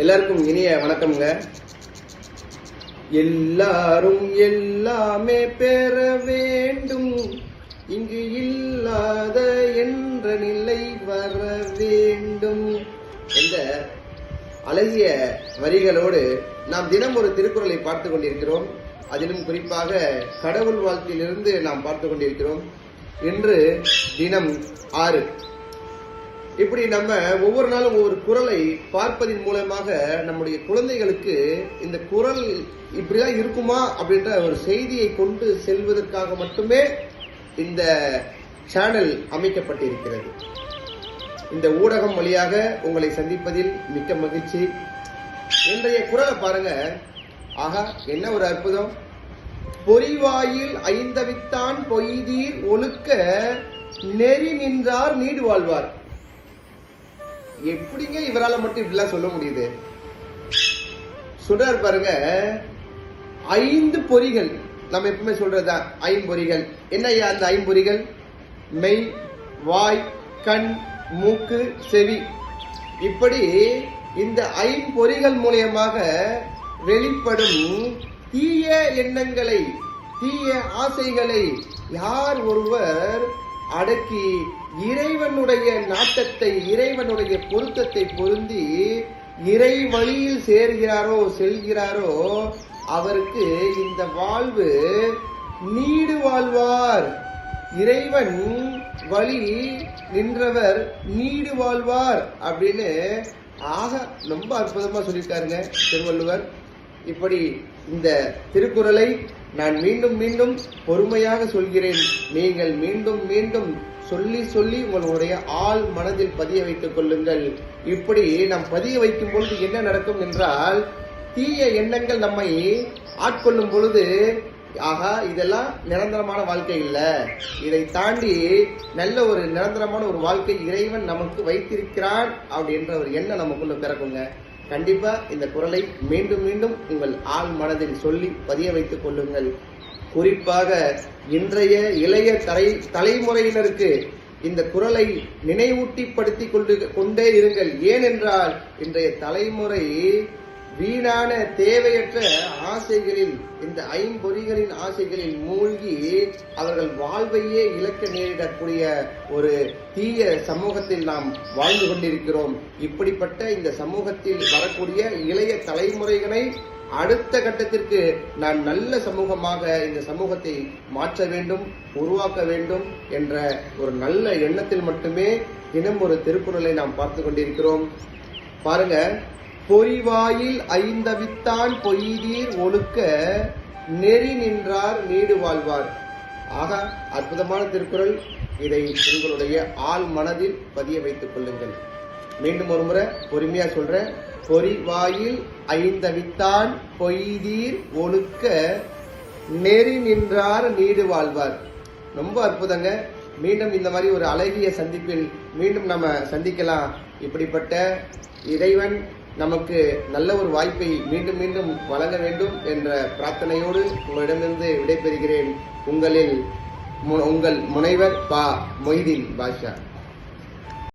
எல்லாருக்கும் இனிய வணக்கம்ங்க. எல்லாரும் எல்லாமே பெற வேண்டும். இங்கு இல்லாத என்ற நிலை வர வேண்டும். என்ற அழகிய வரிகளோடு நாம் தினம் ஒரு திருக்குறளை பார்த்து கொண்டிருக்கிறோம். அதிலும் குறிப்பாக கடவுள் வாழ்க்கையிலிருந்து நாம் பார்த்து கொண்டிருக்கிறோம். இன்று தினம் ஆறு. இப்படி நம்ம ஒவ்வொரு நாளும் ஒவ்வொரு குரலை பார்ப்பதன் மூலமாக நம்முடைய குழந்தைகளுக்கு இந்த குரல் இப்படிதான் இருக்குமா அப்படின்ற ஒரு செய்தியை கொண்டு செல்வதற்காக மட்டுமே இந்த சேனல் அமைக்கப்பட்டிருக்கிறது. இந்த ஊடகம் வழியாக உங்களை சந்திப்பதில் மிக்க மகிழ்ச்சி. இன்றைய குரலை பாருங்க. ஆகா என்ன ஒரு அற்புதம். பொறிவாயில் ஐந்தவித்தான் பொய்தீர் ஒழுக்க நெறி நின்றார் நீடு வாழ்வார். எப்படிங்க இவரால மட்டும் இப்படிலாம் சொல்ல முடியுது? சொல்றாரு பாருங்க ஐந்து பொறிகள். நம்ம எப்பவுமே சொல்றதா ஐம்பொறிகள் என்ன ஐயா அந்த ஐம்பொறிகள் மெய் வாய் கண் மூக்கு செவி. இப்படி இந்த ஐம்பொறிகள் மூலியமாக வெளிப்படும் தீய எண்ணங்களை தீய ஆசைகளை யார் ஒருவர் அடக்கி இறைவனுடைய நாட்டத்தை இறைவனுடைய பொருத்தத்தை பொருந்தி இறை வழியில் சேர்கிறாரோ செல்கிறாரோ அவருக்கு இந்த வாழ்வு நீடு வாழ்வார். இறைவன் வழி நின்றவர் நீடு வாழ்வார் அப்படின்னு ஆக ரொம்ப அற்புதமா சொல்லியிருக்காருங்க திருவள்ளுவர். இப்படி இந்த திருக்குறளை நான் மீண்டும் மீண்டும் பொறுமையாக சொல்கிறேன். நீங்கள் மீண்டும் மீண்டும் சொல்லி சொல்லி உங்களுடைய ஆள் மனதில் பதிய வைத்துக் கொள்ளுங்கள். இப்படி நாம் பதிய வைக்கும் பொழுது என்ன நடக்கும் என்றால் தீய எண்ணங்கள் நம்மை ஆட்கொள்ளும் பொழுது ஆகா இதெல்லாம் நிரந்தரமான வாழ்க்கை இல்லை. இதை தாண்டி நல்ல ஒரு நிரந்தரமான ஒரு வாழ்க்கை இறைவன் நமக்கு வைத்திருக்கிறான் அப்படின்ற ஒரு எண்ணம் நமக்குள்ள பிறக்குங்க. கண்டிப்பாக இந்த குரலை மீண்டும் மீண்டும் உங்கள் ஆள் மனதில் சொல்லி பதிய வைத்துக் கொள்ளுங்கள். குறிப்பாக இன்றைய இளைய தலை தலைமுறையினருக்கு இந்த குரலை நினைவூட்டிப்படுத்தி கொண்டு கொண்டே இருங்கள். ஏனென்றால் இன்றைய தலைமுறை வீணான தேவையற்ற ஆசைகளில் இந்த ஐம்பொறிகளின் ஆசைகளில் மூழ்கி அவர்கள் வாழ்வையே இழக்க நேரிடக்கூடிய ஒரு தீய சமூகத்தில் நாம் வாழ்ந்து கொண்டிருக்கிறோம். இப்படிப்பட்ட இந்த சமூகத்தில் வரக்கூடிய இளைய தலைமுறைகளை அடுத்த கட்டத்திற்கு நான் நல்ல சமூகமாக இந்த சமூகத்தை மாற்ற வேண்டும் உருவாக்க வேண்டும் என்ற ஒரு நல்ல எண்ணத்தில் மட்டுமே தினம் ஒரு திருக்குறளை நாம் பார்த்து கொண்டிருக்கிறோம். பாருங்க பொறிவாயில் ஐந்தவித்தான் பொய்தீர் ஒழுக்க நெறி நின்றார் நீடு வாழ்வார். ஆக அற்புதமான திருக்குறள் இதை உங்களுடைய ஆள் மனதில் பதிய வைத்துக் கொள்ளுங்கள். மீண்டும் ஒரு முறை பொறுமையா சொல்ற பொறிவாயில் ஐந்தவித்தான் பொய்தீர் ஒழுக்க நெறி நின்றார் நீடு வாழ்வார். ரொம்ப அற்புதங்க. மீண்டும் இந்த மாதிரி ஒரு அழகிய சந்திப்பில் மீண்டும் நம்ம சந்திக்கலாம். இப்படிப்பட்ட இறைவன் நமக்கு நல்ல ஒரு வாய்ப்பை மீண்டும் மீண்டும் வழங்க வேண்டும் என்ற பிரார்த்தனையோடு உங்களிடமிருந்து விடைபெறுகிறேன். உங்களில் உங்கள் முனைவர் பா மொய்தீன் பாஷா